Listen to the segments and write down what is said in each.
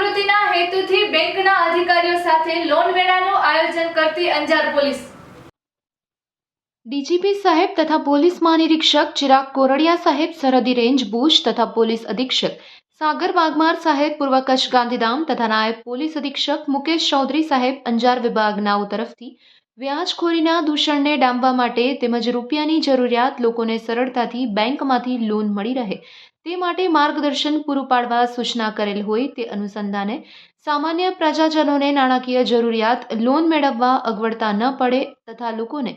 જાગૃતિના હેતુથી બેંકના અધિકારીઓ સાથે લોન મેળાનું આયોજન કરતી અંજાર પોલીસ. ડીજીપી સાહેબ તથા પોલીસ મહાનિરીક્ષક ચિરાગ કોરડિયા સાહેબ સરહદી રેન્જ ભુજ તથા પોલીસ અધિક્ષક સાગર વાઘમાર સાહેબ પૂર્વ કચ્છ ગાંધીધામ તથા નાયબ પોલીસ અધિક્ષક મુકેશ ચૌધરી સાહેબ અંજાર વિભાગના તરફથી વ્યાજખોરીના દૂષણને ડામવા માટે તેમજ રૂપિયાની જરૂરિયાત લોકોને સરળતાથી બેંકમાંથી લોન મળી રહે, તે માટે માર્ગદર્શન પૂરું પાડવા સૂચના કરેલ હોય તે અનુસંધાને સામાન્ય પ્રજાજનોને નાણાકીય જરૂરિયાત લોન મેળવવા અગવડતા ન પડે તથા લોકોને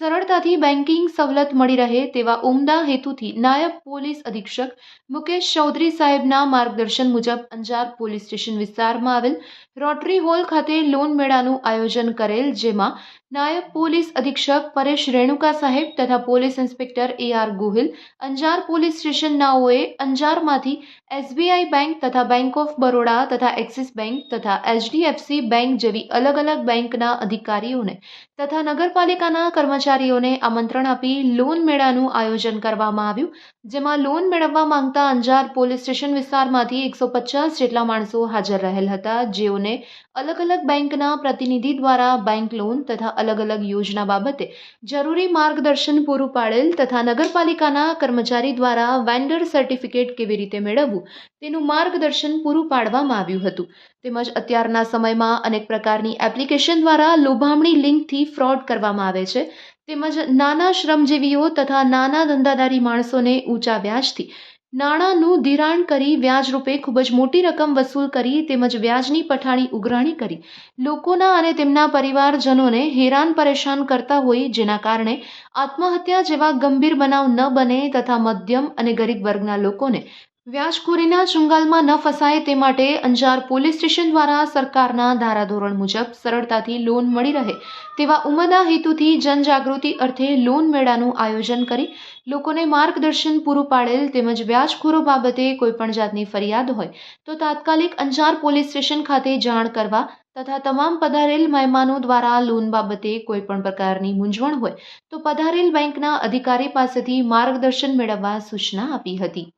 સરળતાથી બેન્કિંગ સવલત મળી રહે તેવા ઉમદા હેતુથી નાયબ પોલીસ અધિક્ષક મુકેશ ચૌધરી સાહેબના માર્ગદર્શન મુજબ અંજાર પોલીસ સ્ટેશન વિસ્તારમાં આવેલ રોટરી હોલ ખાતે લોન મેળાનું આયોજન કરેલ, જેમાં નાયબ પોલીસ અધિક્ષક પરેશ રેણુકા સાહેબ તથા police inspector A R Gohil, Anjar police સ્ટેશનનાઓએ અંજારમાંથી એસબીઆઈ બેંક તથા બેંક ઓફ બરોડા તથા એક્સિસ બેંક તથા એચડીએફસી બેંક જેવી અલગ અલગ બેંકના અધિકારીઓને તથા નગરપાલિકાના કર્મચારીઓને આમંત્રણ આપી લોન મેળાનું આયોજન કરવામાં આવ્યું, જેમાં લોન મેળવવા માંગતા અંજાર પોલીસ સ્ટેશન વિસ્તારમાંથી એકસો પચાસ જેટલા માણસો હાજર રહેલ હતા, જેઓને અલગ અલગ બેંકના પ્રતિનિધિ દ્વારા બેંક લોન તથા અલગ અલગ યોજના બાબતે જરૂરી માર્ગદર્શન પૂરું પાડેલ તથા નગરપાલિકાના કર્મચારી દ્વારા વેન્ડર સર્ટિફિકેટ કેવી રીતે મેળવવું તેનું માર્ગદર્શન પૂરું પાડવામાં આવ્યું હતું. તેમજ અત્યારના સમયમાં અનેક પ્રકારની એપ્લિકેશન દ્વારા લોભામણી લિંકથી ફ્રોડ કરવામાં આવે છે. તેમજ નાના શ્રમજીવીઓ તથા નાના ધંધાદારી માણસોને ઊંચા વ્યાજથી નાણાંનું ધિરાણ કરી વ્યાજ રૂપે ખૂબ જ મોટી રકમ વસૂલ કરી તેમજ વ્યાજની પઠાણી ઉઘરાણી કરી. લોકોના અને તેમના પરિવારજનોને હેરાન પરેશાન કરતા હોય જેના કારણે આત્મહત્યા જેવા ગંભીર બનાવ ન બને તથા મધ્યમ અને ગરીબ વર્ગના લોકોને વ્યાજખોરીના ચુંગાલમાં ન ફસાય તે માટે અંજાર પોલીસ સ્ટેશન દ્વારા સરકારના ધારાધોરણ મુજબ સરળતાથી લોન મળી રહે તેવા ઉમદા હેતુથી જનજાગૃતિ અર્થે લોન મેળાનું આયોજન કરી લોકોને માર્ગદર્શન પૂરું પાડેલ તેમજ વ્યાજખોરો બાબતે કોઈપણ જાતની ફરિયાદ હોય તો તાત્કાલિક અંજાર પોલીસ સ્ટેશન ખાતે જાણ કરવા તથા તમામ પધારેલ મહેમાનો દ્વારા લોન બાબતે કોઈપણ પ્રકારની મૂંઝવણ હોય તો પધારેલ બેંકના અધિકારી પાસેથી માર્ગદર્શન મેળવવા સૂચના આપી હતી.